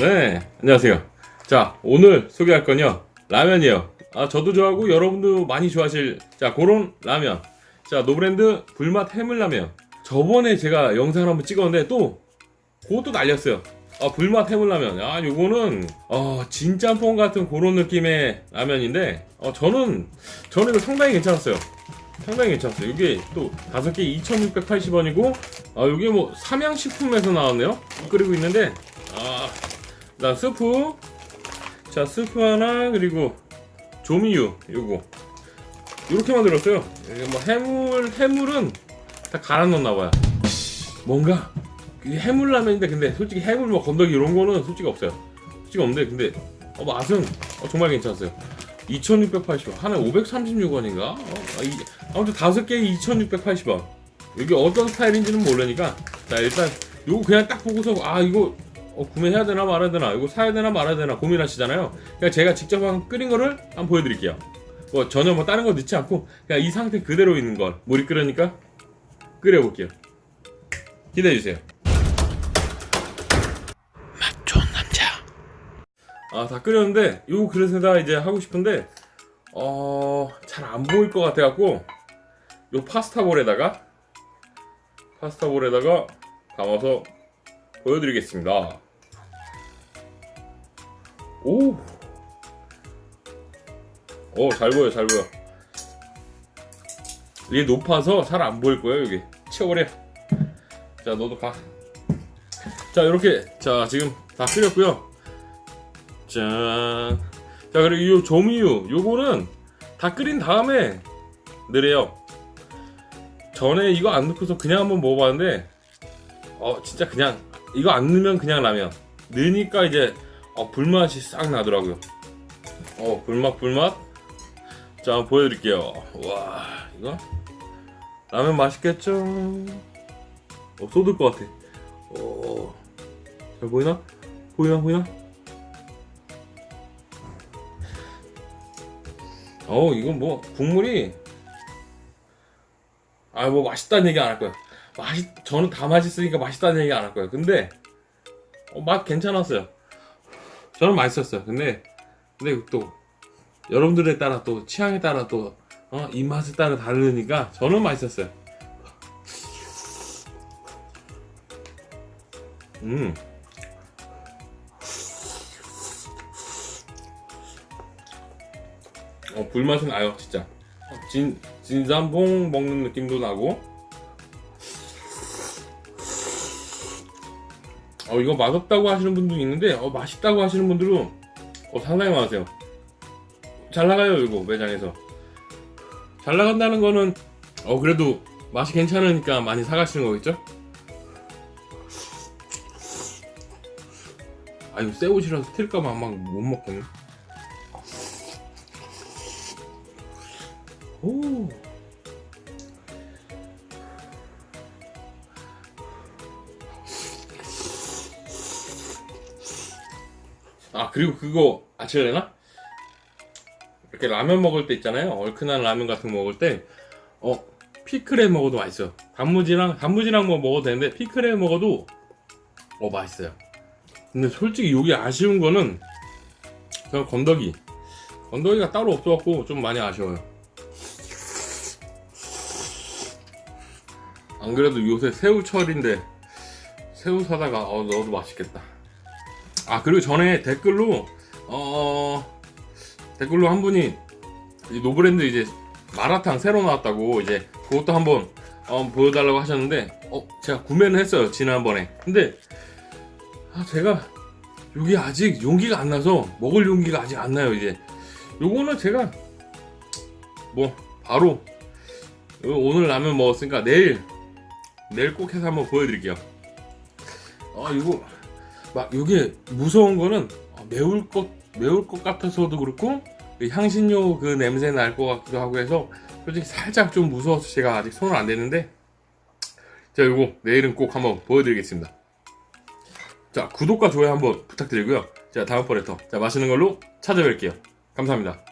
네, 안녕하세요. 자, 오늘 소개할 건요, 라면이에요. 아, 저도 좋아하고 여러분도 많이 좋아하실, 자, 그런 라면. 자, 노브랜드 불맛 해물라면. 저번에 제가 영상을 한번 찍었는데 또, 그것도 날렸어요. 아, 불맛 해물라면. 아, 요거는, 어, 진짬뽕 같은 그런 느낌의 라면인데, 어, 저는, 저는 이거 상당히 괜찮았어요. 상당히 괜찮았어요. 이게 또 다섯 개 2,680원이고, 아, 이게 뭐 삼양식품에서 나왔네요. 끓이고 있는데, 아, 나 스프, 자 스프 하나 그리고 조미유 요거 이렇게 만들었어요. 뭐 해물 해물은 다 갈아 넣나 봐요. 뭔가 이게 해물 라면인데 근데 솔직히 해물 뭐 건더기 이런 거는 솔직히 없어요. 솔직히 없는데 근데 어, 맛은 어, 정말 괜찮았어요. 2,680원 하나에 536원인가? 어, 아, 이- 아무튼 다섯 개에 2,680원. 이게 어떤 스타일인지는 모르니까 자 일단 요거 그냥 딱 보고서 아 이거 어, 구매해야 되나 말아야 되나 이거 사야 되나 말아야 되나 고민하시잖아요. 그냥 제가 직접 한 끓인 거를 한번 보여드릴게요. 뭐 전혀 뭐 다른 거 넣지 않고 그냥 이 상태 그대로 있는 걸 물이 끓으니까 끓여볼게요. 기대해 주세요. 맛 좋은 남자. 아 다 끓였는데 요 그릇에다 이제 하고 싶은데 어 잘 안 보일 것 같아갖고 요 파스타볼에다가 파스타볼에다가 담아서 보여드리겠습니다. 오, 오, 잘 보여, 잘 보여. 이게 높아서 잘 안 보일 거예요, 여기. 치워버려. 자, 너도 가. 자, 이렇게. 자, 지금 다 끓였고요. 짠. 자, 그리고 이 조미유. 요거는 다 끓인 다음에 넣으래요. 전에 이거 안 넣고서 그냥 한번 먹어봤는데, 어, 진짜 그냥, 이거 안 넣으면 그냥 라면. 넣으니까 이제, 어, 불맛이 싹 나더라고요. 어, 불맛, 불맛. 자, 한번 보여드릴게요. 와, 이거? 라면 맛있겠죠? 어, 쏟을 것 같아. 어, 잘 보이나? 보이나, 보이나? 어, 이건 뭐, 국물이, 아, 뭐, 맛있다는 얘기 안 할 거야. 맛있, 저는 다 맛있으니까 맛있다는 얘기 안 할 거예요. 근데, 어, 맛 괜찮았어요. 저는 맛있었어요. 근데, 근데 또, 여러분들에 따라 또, 취향에 따라 또, 어, 입맛에 따라 다르니까, 저는 맛있었어요. 음. 어, 불맛이 나요, 진짜. 진, 진짬뽕 먹는 느낌도 나고, 어, 이거 맛없다고 하시는 분도 있는데, 어, 맛있다고 하시는 분들은, 어, 상당히 많으세요. 잘 나가요, 이거, 매장에서. 잘 나간다는 거는, 어, 그래도 맛이 괜찮으니까 많이 사가시는 거겠죠? 아, 이거 새 옷이라서 튈까봐 막 못 먹겠네. 오. 아 그리고 그거 아실래나? 이렇게 라면 먹을 때 있잖아요. 얼큰한 라면 같은 거 먹을 때 어 피클에 먹어도 맛있어요. 단무지랑 단무지랑 뭐 먹어도 되는데 피클에 먹어도 어 맛있어요. 근데 솔직히 여기 아쉬운 거는 저 건더기. 건더기가 따로 없어갖고 좀 많이 아쉬워요. 안 그래도 요새 새우철인데 새우 사다가 어 넣어도 맛있겠다 아 그리고 전에 댓글로 어 댓글로 한 분이 이 노브랜드 이제 마라탕 새로 나왔다고 이제 그것도 한번 어, 보여달라고 하셨는데 어 제가 구매는 했어요 지난번에. 근데 아 제가 여기 아직 용기가 안 나서 먹을 용기가 아직 안 나요 이제. 요거는 제가 뭐 바로 요- 오늘 라면 먹었으니까 내일 내일 꼭 해서 한번 보여드릴게요. 아 이거 막 이게 무서운 거는 어, 매울 것 매울 것 같아서도 그렇고 그 향신료 그 냄새 날 것 같기도 하고 해서 솔직히 살짝 좀 무서워서 제가 아직 손을 안 대는데 자 이거 내일은 꼭 한번 보여드리겠습니다. 자 구독과 좋아요 한번 부탁드리고요. 자 다음번에 더. 자 맛있는 걸로 찾아뵐게요. 감사합니다